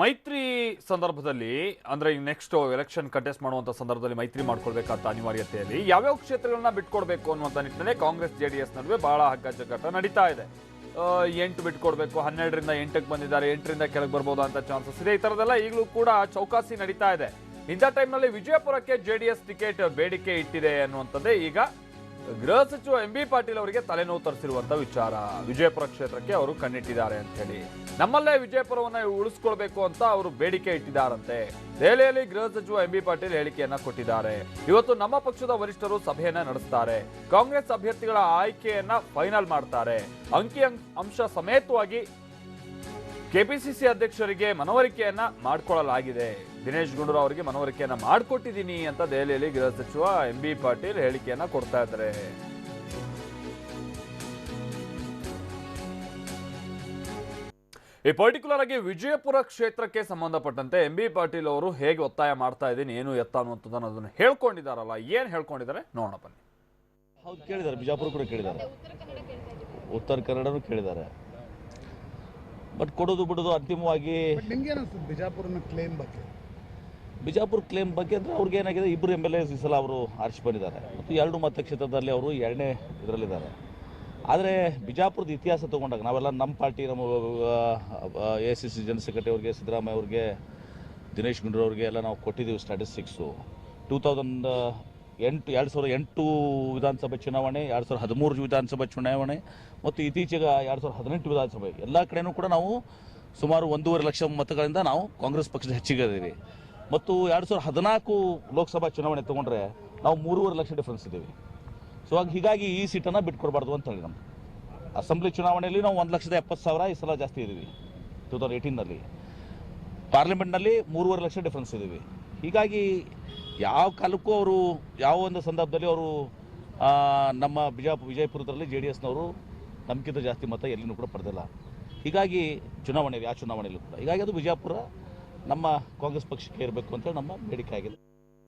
ಮೈತ್ರಿ ಸಂದರ್ಭದಲ್ಲಿ, ಅಂದ್ರೆ ನೆಕ್ಸ್ಟ್ ಎಲೆಕ್ಷನ್ ಕಂಟೆಸ್ಟ್ ಮಾಡುವಂತ ಸಂದರ್ಭದಲ್ಲಿ ಮೈತ್ರಿ ಮಾಡ್ಕೊಳ್ಬೇಕಂತ ಅನಿವಾರ್ಯತೆಯಲ್ಲಿ ಯಾವ್ಯಾವ ಕ್ಷೇತ್ರಗಳನ್ನ ಬಿಟ್ಕೊಡ್ಬೇಕು ಅನ್ನುವಂತ ನಿಟ್ಟಿನಲ್ಲಿ ಕಾಂಗ್ರೆಸ್, ಜೆಡಿಎಸ್ ನಡುವೆ ಬಹಳ ಹಗ್ಗಜಗ್ಗಾಟ ನಡೀತಾ ಇದೆ. ಎಂಟು ಬಿಟ್ಕೊಡ್ಬೇಕು, ಹನ್ನೆರಡರಿಂದ ಎಂಟಕ್ಕೆ ಬಂದಿದ್ದಾರೆ, ಎಂಟರಿಂದ ಕೆಳಗೆ ಬರ್ಬೋದು ಅಂತ ಚಾನ್ಸಸ್ ಇದೆ. ಈ ತರದೆಲ್ಲ ಈಗಲೂ ಕೂಡ ಚೌಕಾಸಿ ನಡೀತಾ ಇದೆ. ಇಂಥ ಟೈಮ್ನಲ್ಲಿ ವಿಜಯಪುರಕ್ಕೆ ಜೆಡಿಎಸ್ ಟಿಕೆಟ್ ಬೇಡಿಕೆ ಇಟ್ಟಿದೆ ಅನ್ನುವಂಥದ್ದೇ ಈಗ ಗೃಹ ಸಚಿವ ಎಂ ಬಿ ಪಾಟೀಲ್ ಅವರಿಗೆ ತಲೆನೋವು ತರಿಸಿರುವಂತ ವಿಚಾರ. ವಿಜಯಪುರ ಕ್ಷೇತ್ರಕ್ಕೆ ಅವರು ಕಣ್ಣಿಟ್ಟಿದ್ದಾರೆ ಅಂತ ಹೇಳಿ. ನಮ್ಮಲ್ಲೇ ವಿಜಯಪುರವನ್ನ ಉಳಿಸ್ಕೊಳ್ಬೇಕು ಅಂತ ಅವರು ಬೇಡಿಕೆ ಇಟ್ಟಿದ್ದಾರಂತೆ. ದೆಹಲಿಯಲ್ಲಿ ಗೃಹ ಸಚಿವ ಎಂ ಬಿ ಪಾಟೀಲ್ ಹೇಳಿಕೆಯನ್ನ ಕೊಟ್ಟಿದ್ದಾರೆ. ಇವತ್ತು ನಮ್ಮ ಪಕ್ಷದ ವರಿಷ್ಠರು ಸಭೆಯನ್ನ ನಡೆಸ್ತಾರೆ. ಕಾಂಗ್ರೆಸ್ ಅಭ್ಯರ್ಥಿಗಳ ಆಯ್ಕೆಯನ್ನ ಫೈನಲ್ ಮಾಡ್ತಾರೆ. ಅಂಕ್- ಅಂಶ ಸಮೇತವಾಗಿ ಕೆಪಿಸಿಸಿ ಅಧ್ಯಕ್ಷರಿಗೆ ಮನವರಿಕೆಯನ್ನ ಮಾಡಿಕೊಳ್ಳಲಾಗಿದೆ. ದಿನೇಶ್ ಗುಂಡೂರಾವ್ ಅವರಿಗೆ ಮನವರಿಕೆಯನ್ನ ಮಾಡಿಕೊಟ್ಟಿದ್ದೀನಿ ಅಂತ ದೆಹಲಿಯಲ್ಲಿ ಗೃಹ ಸಚಿವ ಎಂ ಬಿ ಪಾಟೀಲ್ ಹೇಳಿಕೆಯನ್ನ ಕೊಡ್ತಾ ಇದ್ದಾರೆ. ಈ ಪರ್ಟಿಕ್ಯುಲರ್ ಆಗಿ ವಿಜಯಪುರ ಕ್ಷೇತ್ರಕ್ಕೆ ಸಂಬಂಧಪಟ್ಟಂತೆ ಎಂ ಬಿ ಪಾಟೀಲ್ ಅವರು ಹೇಗೆ ಒತ್ತಾಯ ಮಾಡ್ತಾ ಇದ್ದೀನಿ, ಏನು ಎತ್ತ ಅನ್ನುವಂಥದ್ದನ್ನು ಅದನ್ನು ಹೇಳ್ಕೊಂಡಿದ್ದಾರಲ್ಲ, ಏನು ಹೇಳ್ಕೊಂಡಿದ್ದಾರೆ ನೋಡೋಣ ಬನ್ನಿ. ಹೌದು, ಕೇಳಿದ್ದಾರೆ, ಬಿಜಾಪುರ ಕೂಡ ಕೇಳಿದ್ದಾರೆ. ಉತ್ತರ ಕನ್ನಡನೂ ಕೇಳಿದ್ದಾರೆ. ಬಟ್ ಕೊಡೋದು ಬಿಡೋದು ಅಂತಿಮವಾಗಿ ಬಿಜಾಪುರನ ಕ್ಲೇಮ್ ಬಗ್ಗೆ? ಬಿಜಾಪುರ ಕ್ಲೇಮ್ ಬಗ್ಗೆ ಅಂದರೆ ಅವ್ರಿಗೆ ಏನಾಗಿದೆ ಇಬ್ಬರು ಎಂ ಎಲ್ ಎಸ್ ಈ ಸಲ ಅವರು ಆರಿಸಿ ಬಂದಿದ್ದಾರೆ. ಮತ್ತು ಎರಡು ಮತಕ್ಷೇತ್ರದಲ್ಲಿ ಅವರು ಎರಡನೇ ಇದರಲ್ಲಿದ್ದಾರೆ. ಆದರೆ ಬಿಜಾಪುರದ ಇತಿಹಾಸ ತೊಗೊಂಡಾಗ ನಾವೆಲ್ಲ ನಮ್ಮ ಪಾರ್ಟಿ ನಮ್ಮ A C C general secretary ಅವ್ರಿಗೆ ಸಿದ್ದರಾಮಯ್ಯ ಅವ್ರಿಗೆ ದಿನೇಶ್ ಗುಂಡೂರವ್ರಿಗೆ ಅವ್ರಿಗೆ ಎಲ್ಲ ನಾವು ಕೊಟ್ಟಿದ್ದೀವಿ ಸ್ಟ್ಯಾಟಿಸ್ಟಿಕ್ಸು ಟೂ ತೌಸಂಡ್ ಎಂಟು, ಎರಡು ಸಾವಿರದ ಎಂಟು ವಿಧಾನಸಭೆ ಚುನಾವಣೆ, ಎರಡು ಸಾವಿರದ ಹದಿಮೂರು ವಿಧಾನಸಭೆ ಚುನಾವಣೆ ಮತ್ತು ಇತ್ತೀಚೆಗೆ ಎರಡು ಸಾವಿರದ ಹದಿನೆಂಟು ವಿಧಾನಸಭೆ. ಎಲ್ಲ ಕಡೆನೂ ಕೂಡ ನಾವು ಸುಮಾರು ಒಂದೂವರೆ ಲಕ್ಷ ಮತಗಳಿಂದ ನಾವು ಕಾಂಗ್ರೆಸ್ ಪಕ್ಷದ ಹೆಚ್ಚಿಗೆ ಇದ್ದೀವಿ ಮತ್ತು ಎರಡು ಸಾವಿರದ ಹದಿನಾಲ್ಕು ಲೋಕಸಭಾ ಚುನಾವಣೆ ತೊಗೊಂಡ್ರೆ ನಾವು ಮೂರುವರೆ ಲಕ್ಷ ಡಿಫ್ರೆನ್ಸ್ ಇದ್ದೀವಿ. ಸೊ ಹಾಗಾಗಿ ಹೀಗಾಗಿ ಈ ಸೀಟನ್ನು ಬಿಟ್ಕೊಡ್ಬಾರ್ದು ಅಂತ ಹೇಳಿ ನಮ್ಗೆ. ಅಸೆಂಬ್ಲಿ ಚುನಾವಣೆಯಲ್ಲಿ ನಾವು ಒಂದು ಲಕ್ಷದ ಎಪ್ಪತ್ತು ಸಾವಿರ ಈ ಸಲ ಜಾಸ್ತಿ ಇದ್ದೀವಿ ಟೂ ತೌಸಂಡ್ ಏಯ್ಟೀನಲ್ಲಿ ಪಾರ್ಲಿಮೆಂಟ್ನಲ್ಲಿ ಮೂರುವರೆ ಲಕ್ಷ ಡಿಫ್ರೆನ್ಸ್ ಇದ್ದೀವಿ. ಹೀಗಾಗಿ ಯಾವ ಕಾಲಕ್ಕೂ ಅವರು ಯಾವ ಒಂದು ಸಂದರ್ಭದಲ್ಲಿ ಅವರು ನಮ್ಮ ಬಿಜಾಪು, ವಿಜಯಪುರದಲ್ಲಿ ಜೆ ಡಿ ಎಸ್ನವರು ನಮ್ಗಿಂತ ಜಾಸ್ತಿ ಮತ ಎಲ್ಲಿನೂ ಕೂಡ ಪಡೆದಿಲ್ಲ. ಹೀಗಾಗಿ ಚುನಾವಣೆ ಯಾವ ಚುನಾವಣೆಯಲ್ಲೂ ಕೂಡ. ಹೀಗಾಗಿ ಅದು ವಿಜಯಪುರ ನಮ್ಮ ಕಾಂಗ್ರೆಸ್ ಪಕ್ಷಕ್ಕೆ ಇರಬೇಕು ಅಂತೇಳಿ ನಮ್ಮ ಬೇಡಿಕೆ ಆಗಿದೆ.